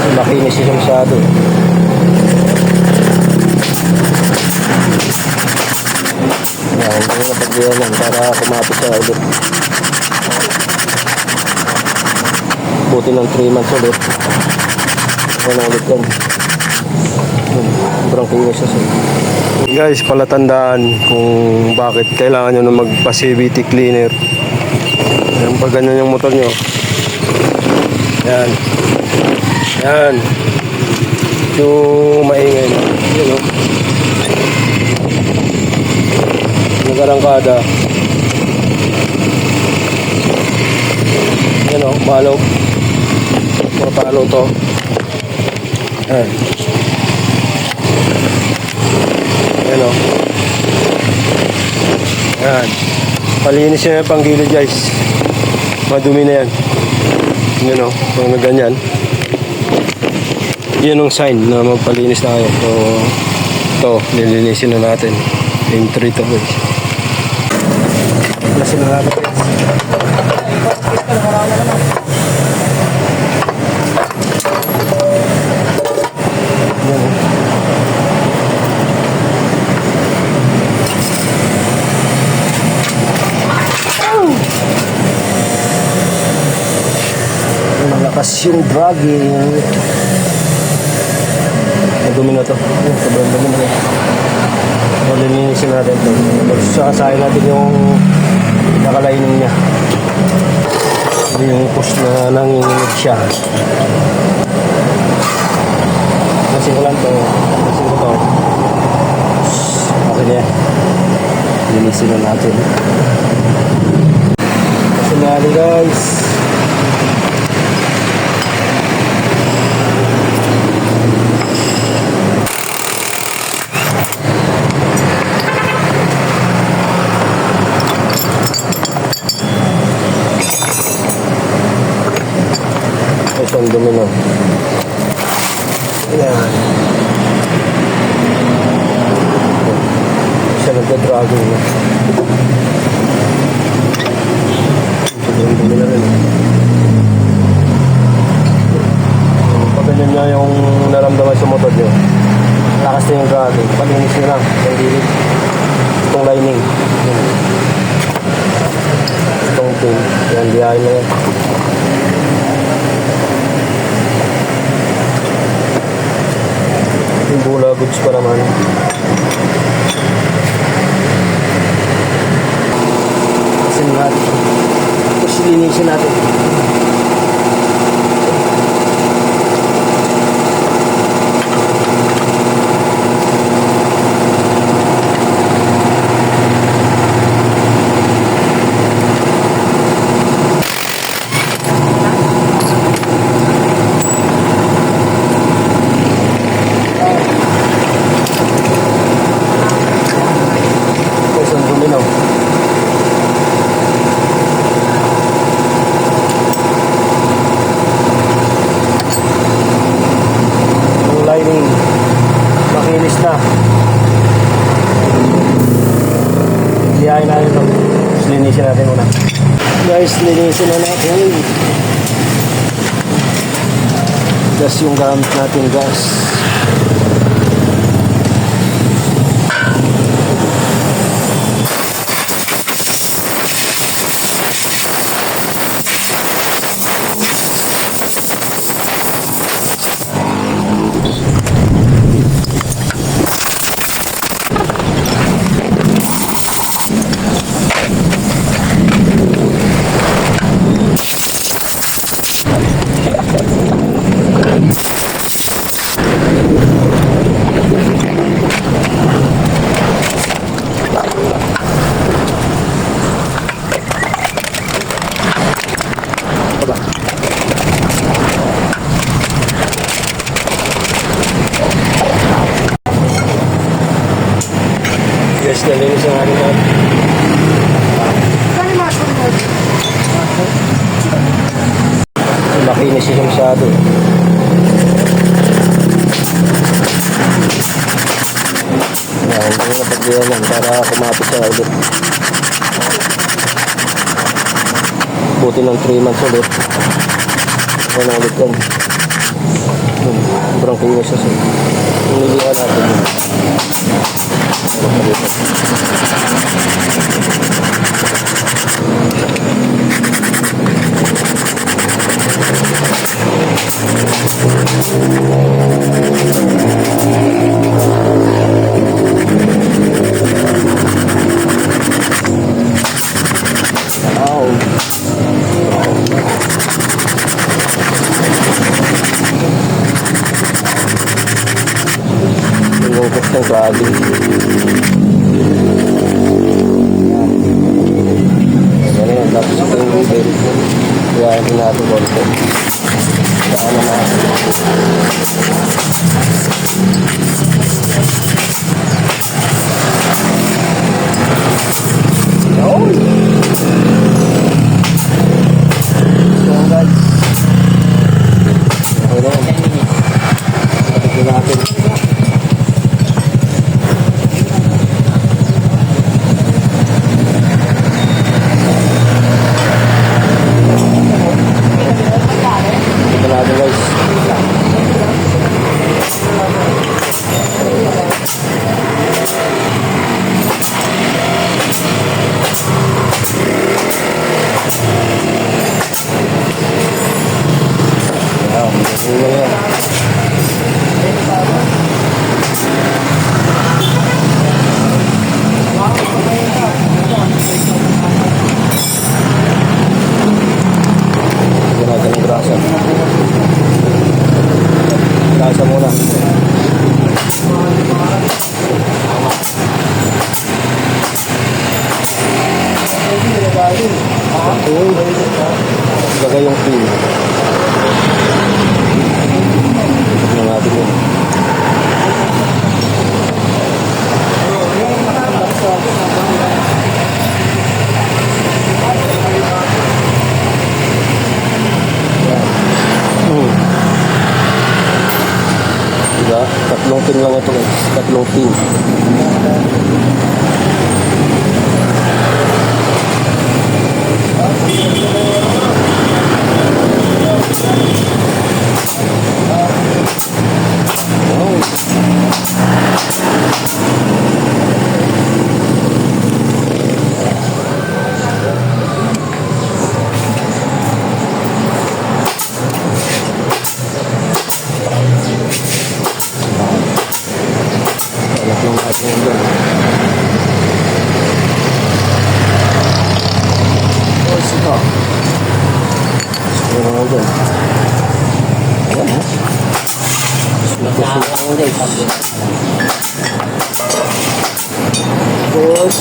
Makinis siya masyado. Yan, hindi na pagbiyan yan para kumapit siya ulit. Buti ng 3 months ulit. Ano ulit yan. Sobrang kinis siya. sir. Guys, palatandaan kung bakit kailangan nyo na magpa-CVT cleaner. Yan, pag ganyan yung motor nyo. Yan. Yan. Yung maingay. Yan o. Nagarangkada. Yan o, malo. Mapalo to. Yan. Yan o. Yan. Palinis nyo yung panggilid guys. Madumi na yan. Yan o, pag na ganyan. Yan ang sign na magpalinis na kayo. So, ito, nilinisin na natin. Yung 3 to guys. Lasin na natin. Malakas yung dragging. Madumi na to. Yung sobrang dumi na rin. Malinisin natin to. Tapos sasayin natin yung nakalining niya. Hindi yung push na nanginginig siya. Kasi ko lang to. Kasi ko to. Okay na yan. Linisin na natin. Kasi na guys. Ito ang dumi nun. Ayan. Siya nagka-dragging na. Yung dumi na rin. Pag ganyan niya yung naramdaman sa motor niyo, lakas na yung dragging. Palinis nyo lang. Yung gilid. Itong lining. Itong pin. Yan, diyahin na yan. Yung bula goods pa naman. Kasi natin. Tapos linisin natin. Tapos ang duminaw. Yung lining. Makinis na. Iyayin natin ito. Tapos linisin natin muna. Linisin na natin. Gas yung gamit natin, gas. Linis siya masyado. Yan, hindi na pagdiyanan para kumapit siya ulit. Buti ng 3 months ulit. Yan ang ulit yan. Sobrang kinis na siya. Pinilihan natin yun. Ano pa? Suwal po. tatlong pin yun. Ayan, ha? Magkakaroon ko dyan. Good.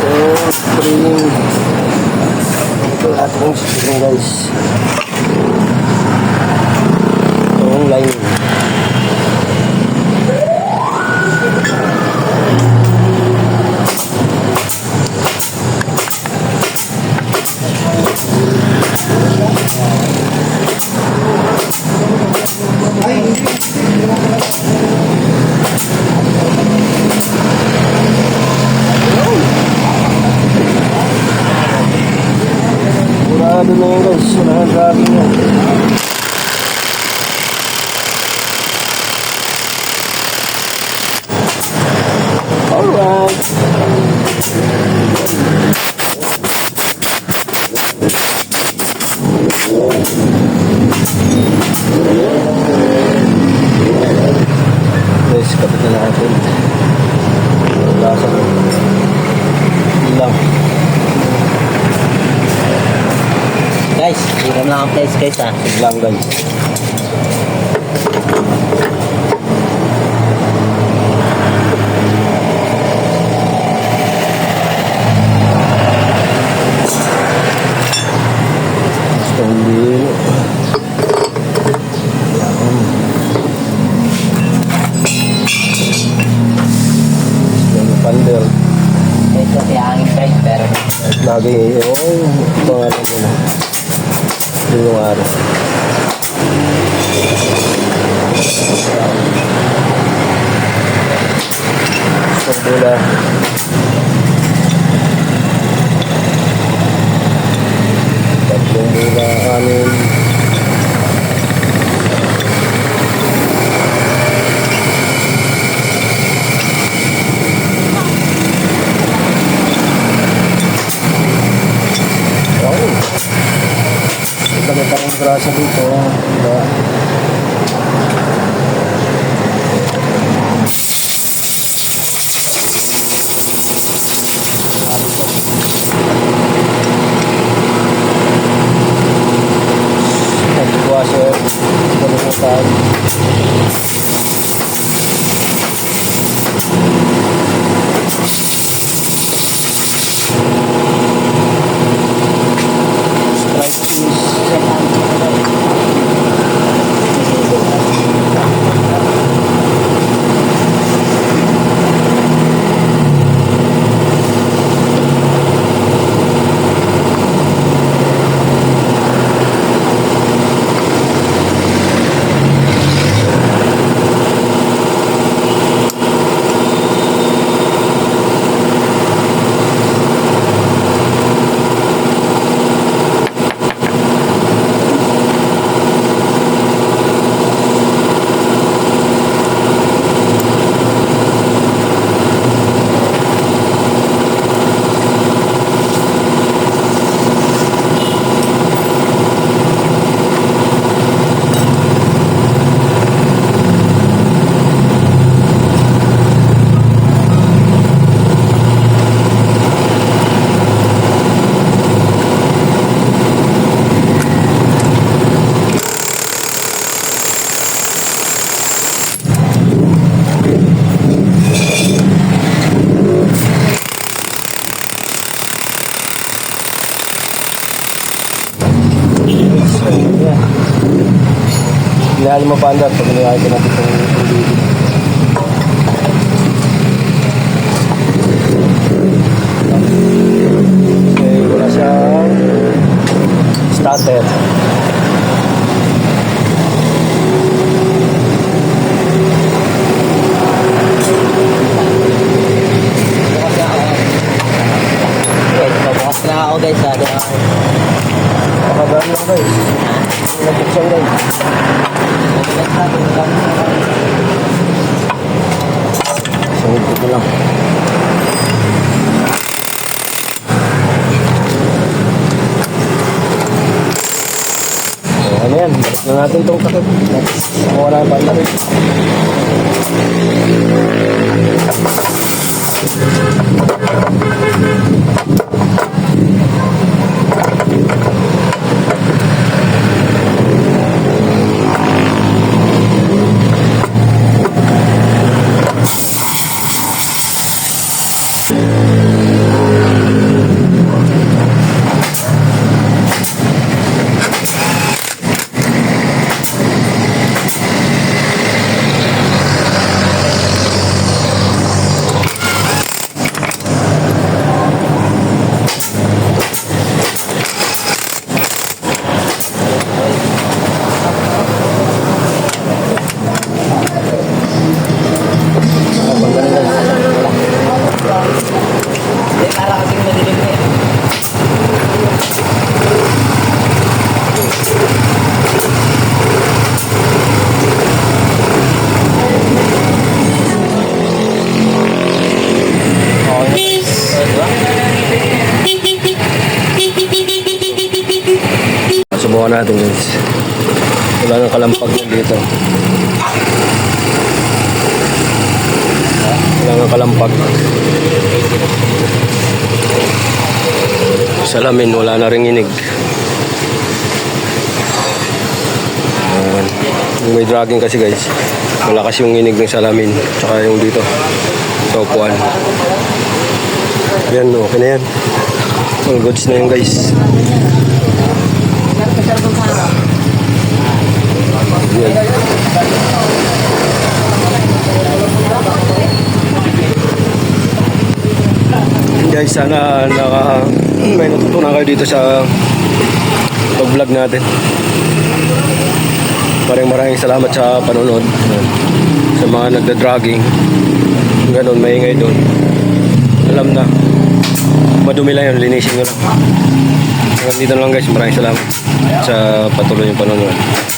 Good. Three. Ito natin yung sisig guys. Ito yung line. guys kay sa lang guys Thank you. siya. Tatlong mula anin. Inahali mo pa andar pag nilagay ko natin itong tubig. Okay, wala siyang starter. Bukas na ako. Guys, pabukas na ako guys. Ano ako. Pakadaan lang guys. Nabuksan guys. Nagulat na ako. Nagulat na ako. Sungit ko lang. So, ano yan? Balik na natin itong takip. Mawala na pa rin. Kapag Subukan natin guys. Wala nang kalampag na dito. Wala nang kalampag. Salamin, wala na ring inig. Ayan. May dragging kasi guys, malakas yung inig ng salamin. Tsaka yung dito, sa upuan. Yan, okay na yan. All goods na yun guys. Yan. Guys, sana naka, may natutunan kayo dito sa pag-vlog natin. Maraming maraming salamat sa panonood. Sa mga nagda-dragging. Ganon, maingay doon. Alam na. Madumi lang yun, linisin nyo lang. Hanggang dito lang guys, maraming salamat sa patuloy yung panonood.